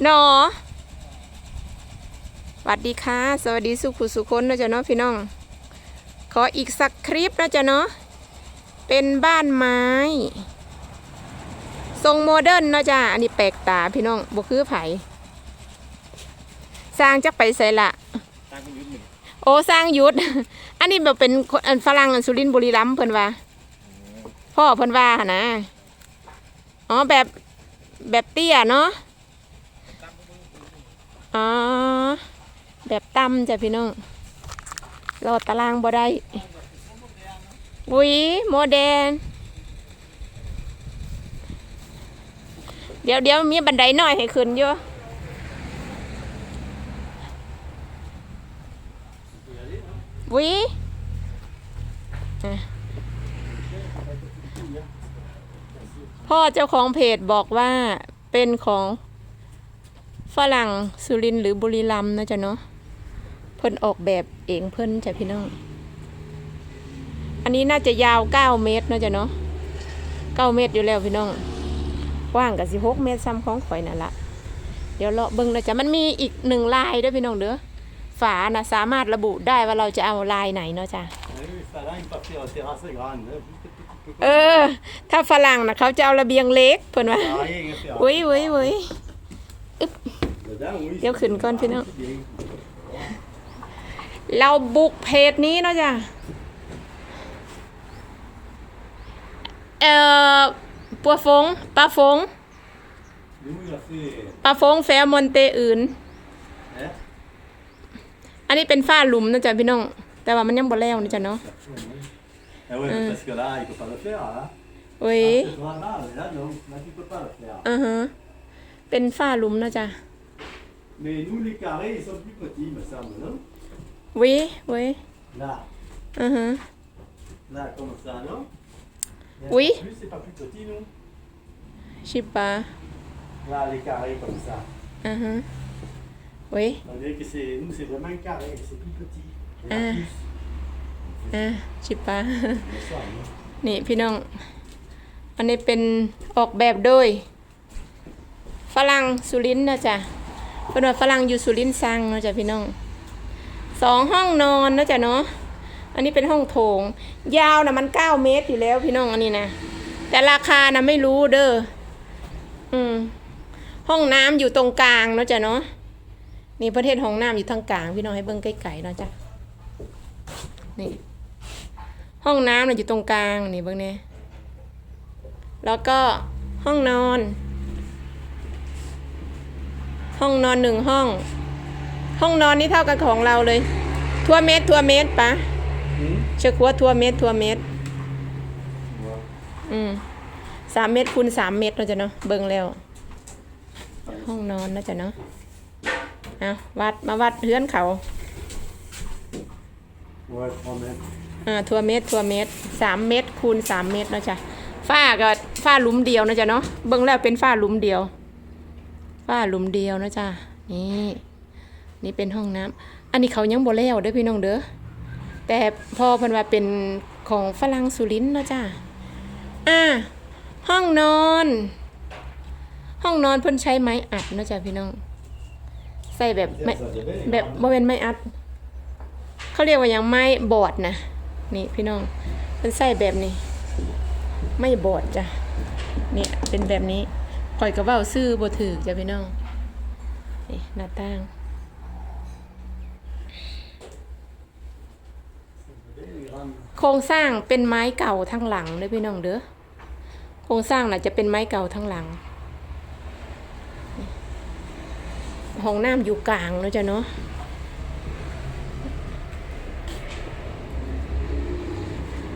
หนอสวัสดีค่ะ สวัสดีสุขุสุคนนะจ๊ะเนาะพี่น้อง ขออีกสักคลิปนะจ๊ะเนาะ เป็นบ้านไม้ ทรงโมเดิร์นเนาะจ้ะอันนี้แปลกตาพี่น้องบ่คือไผสร้างจักไปใส่ละตั้งเป็นยุทธหนึ่งโอ้สร้างยุทธอันนี้แบบเป็นคนอันฝรั่งอันสุรินทร์บุรีรัมย์เพิ่นว่า พ่อเพิ่นว่าหั่นนะ อ๋อแบบแบบเตี้ยเนาะ อ๋อ แบบต่ำจ้ะพี่น้องรอตารางบ่ได้อุ้ยโมเดนเดี๋ยวเดี๋ยวมีบันไดหน่อยให้ขึ้นอยู่วิพ่อเจ้าของเพจบอกว่าเป็นของ ฝรั่งสุรินหรือบุรีรัมนะจ๊ะเนาะเพิ่นออกแบบเองเพิ่นจ้ะพี่น้อง อันนี้น่าจะยาว9เมตรนะจ๊ะเนาะ9เมตรอยู่แล้วพี่น้องกว้างกับ16เมตรซ้ำของข่อยนั่นละเดี๋ยวเลาะเบิ่งนะจ๊ะมันมีอีกหนึ่งลายด้วยพี่น้องเด้อฝานะสามารถระบุได้ว่าเราจะเอาลายไหนเนาะจ้ะเออ ถ้าฝรั่งนะเขาจะเอาระเบียงเล็กเพิ่นว่า Ça a rien à faire. อุ้ยอุ้ย อุ้ย Dedans, oui, Đéo c'est- khỉnh con phía nào. c'est bien. เราบุกเพจนี้เนาะจ้ะเอ่อปัวฟงปลาฟง Nous, il a fait. ปลาฟงแฟร์มอนเตอื่น Hein? อันนี้เป็นฝ้าหลุมนะจ๊ะพี่น้อง แต่ว่ามันยังบ่แล้วนะจ๊ะเนาะ Ah ouais, mais parce que là, il peut pas le faire. Hein. อุ้ย Ah, Là, là, là, non, là, tu peux pas le faire. อือฮะเป็นฝ้าหลุมนะจ๊ะ Mais nous, les carrés, ils sont plus petits, me semble, non วิวิ Là, อือฮะ là, comme ça, non Mais Oui. en Plus, c'est pas plus petit, nous. ชิปา Là, les carrés comme ça. อือฮะวิ On dirait que c'est. Nous, c'est vraiment un carré, c'est plus petit. Il y en a Ah. plus. อะชิปา Me semble, non นี่พี่น้อง อันนี้เป็นออกแบบโดยฝรั่งสุรินทร์นะจ๊ะ เป็นว่าฝรั่งอยู่สุรินทร์สร้างเนาะจ๊ะพี่น้องสองห้องนอนนะจ๊ะเนาะอันนี้เป็นห้องโถง ยาวนะมันเก้าเมตรอยู่แล้วพี่น้องอันนี้นะแต่ราคานะไม่รู้เด้ออืมห้องน้ำอยู่ตรงกลางเนาะจ๊ะเนาะนี่ประเทศห้องน้ำอยู่ทางกลาง พี่น้องให้เบิ่งใกล้ๆเนาะจ๊ะนี่ห้องน้ำน่ะอยู่ตรงกลางนี่เบิ่งเนี่ยแล้วก็ห้องนอน ห้องนอนหนึ่งห้อง ห้องนอนนี่เท่ากันของเราเลย ทั่วเมตรทั่วเมตรปะ Hmm เชือกหัวทั่วเมตรทั่วเมตร Ouais. อืมสามเมตรคูณสามเมตรเราจะเนาะเบิ่งแล้ว ห้องนอนนะจ๊ะเนาะเอาวัดมาวัดเฮือนเขา Ouais, 3 mètres. อ่าทั่วเมตรทั่วเมตรสามเมตรคูณสามเมตรเนาะจ้ะฝ้าก็ฝ้าหลุมเดียวนะจ๊ะเนาะเบิ่งแล้วเป็นฝ้าหลุมเดียว ฝ้าหลุมเดียวนะจ๊ะนี่นี่เป็นห้องน้ำอันนี้เขายังบ่แล้วเด้อพี่น้องเด้อแต่พอเพิ่นว่าเป็นของฝรั่งสุรินทร์นะจ้ะอ่าห้องนอน ห้องนอนเพิ่นใช้ไม้อัดนะจ้ะพี่น้องใส่แบบไม้แบบบ่เป็นไม้อัด เขาเรียกว่าอย่างไม้บอดนะนี่พี่น้องมันใส่แบบนี้ ไม่บอดจ้ะนี่เป็นแบบนี้ คอยกับว่าซื้อบ่ถือจ้ะพี่น้องนี่หน้าต่างโครงสร้างเป็นไม้เก่าทั้งหลังเด้พี่น้องเด้อโครงสร้างน่ะจะเป็นไม้เก่าทั้งหลังห้องน้ำอยู่กลางเนาะจ้ะเนาะ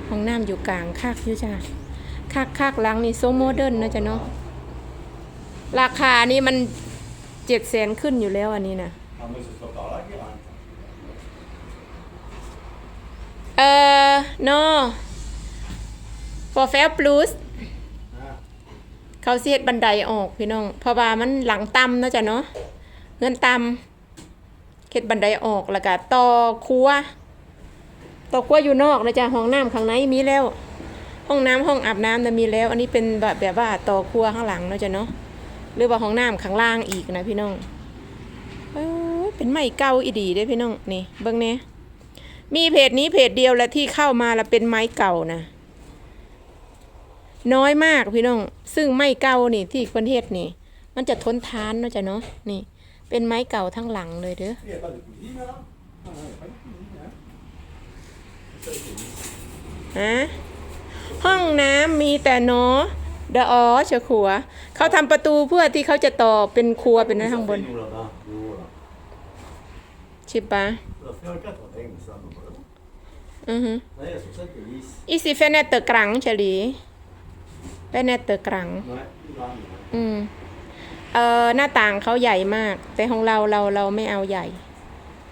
ห้องน้ำอยู่กลางคักอยู่จ้ะคักคักหลังนี่โซโมเดิร์นนะจ๊ะเนาะ ราคานี่มันเจ็ดแสนขึ้นอยู่แล้วอันนี้นะเออ no for fair plus เขาเสียดบันไดออกพี่น้อง เพราะว่ามันหลังต่ำเนาะจ๊ะเนาะเงินต่ำเข็ดบันไดออกแล้วก็ต่อครัวต่อครัวอยู่นอกนะจ๊ะห้องน้ำข้างในมีแล้ว ห้องน้ำห้องอาบน้ำนะมีแล้ว อันนี้เป็นแบบแบบว่าต่อครัวข้างหลังเนาะจ๊ะเนาะ หรือว่าห้องน้ำข้างล่างอีกนะพี่น้องเอ้ยเป็นไม้เก่าอีดีเด้พี่น้องนี่เบิ่งแหน่มีเพจนี้เพจเดียวและที่เข้ามาแล้วเป็นไม้เก่านะน้อยมากพี่น้อง ซึ่งไม้เก่านี่ที่คนเฮ็ดนี่ มันจะทนทานเนาะจ้ะเนาะนี่ เป็นไม้เก่าทั้งหลังเลยเด้อฮะห้องน้ำมีแต่เนาะ ดอออเฉขัว เขาทำประตูเพื่อที่เขาจะต่อเป็นครัวเป็นอะไร Ça ข้างบนใช่ปะอือฮึอีซีเฟเนตเตอร์กรังเฉลีเฟเนตเตอร์กรังอืมเอ่อหน้าต่างเขาใหญ่มาก แต่ของเราเราเราไม่เอาใหญ่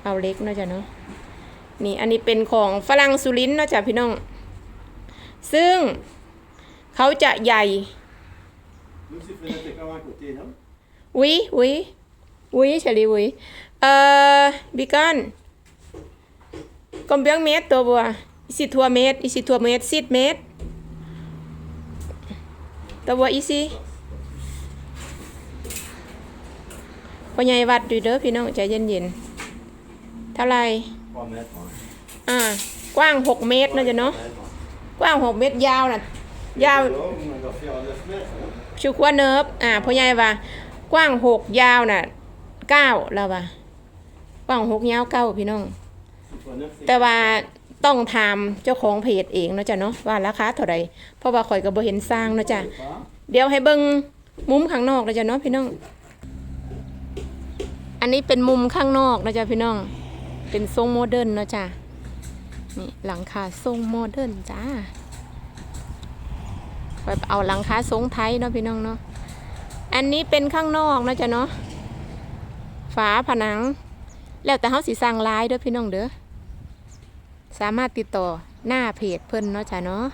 เอาเล็กเนาะจ้ะเนาะนี่อันนี้เป็นของฝรั่งสุรินทร์เนาะจ้ะพี่น้อง ซึ่ง เขาจะใหญ่ Nous, c'est fenêtre quand même à côté, non Oui, oui. Oui, Charlie, oui. Euh, Bicon. Combien de mètres, toi, Ici, 3 mètres. Ici, 3 mètres. 6 mètres. Toi, ici. พ่อใหญ่วัดดูเด้อพี่น้องใจเย็นๆ เท่าไหร่ 3 mètres, ouais. อ่ากว้าง 6 เมตรนะจ๊ะเนาะ Mètres, ouais. กว้าง 6 เมตรยาวน่ะ ยาว Et là, on va faire 9 mètres, hein. ชูควาเนิร์ฟอ่าพ่อใหญ่ว่ากว้างหกยาวน่ะเก้าแล้วว่ากว้างหกยาวเก้าพี่น้อง แต่ว่าต้องถามเจ้าของเพจเองเนาะจ้ะเนาะว่าราคาเท่าไรเพราะว่าข่อยก็บ่เห็นสร้างเนาะจ้ะเดี๋ยวให้เบิ่งมุมข้างนอกนะจ้ะเนาะพี่น้อง อันนี้เป็นมุมข้างนอกนะจ้ะพี่น้อง เป็นทรงโมเดิร์นเนาะจ้ะนี่หลังคาทรงโมเดิร์นจ้า ไปเอาหลังคาทรงไทยเนาะพี่น้องเนาะอันนี้เป็นข้างนอกนะจ๊ะเนาะฝาผนัง แล้วแต่เขาสิสร้างลายเด้อพี่น้องเด้อสามารถติดต่อหน้าเพจเพิ่นเนาะจ้ะเนาะ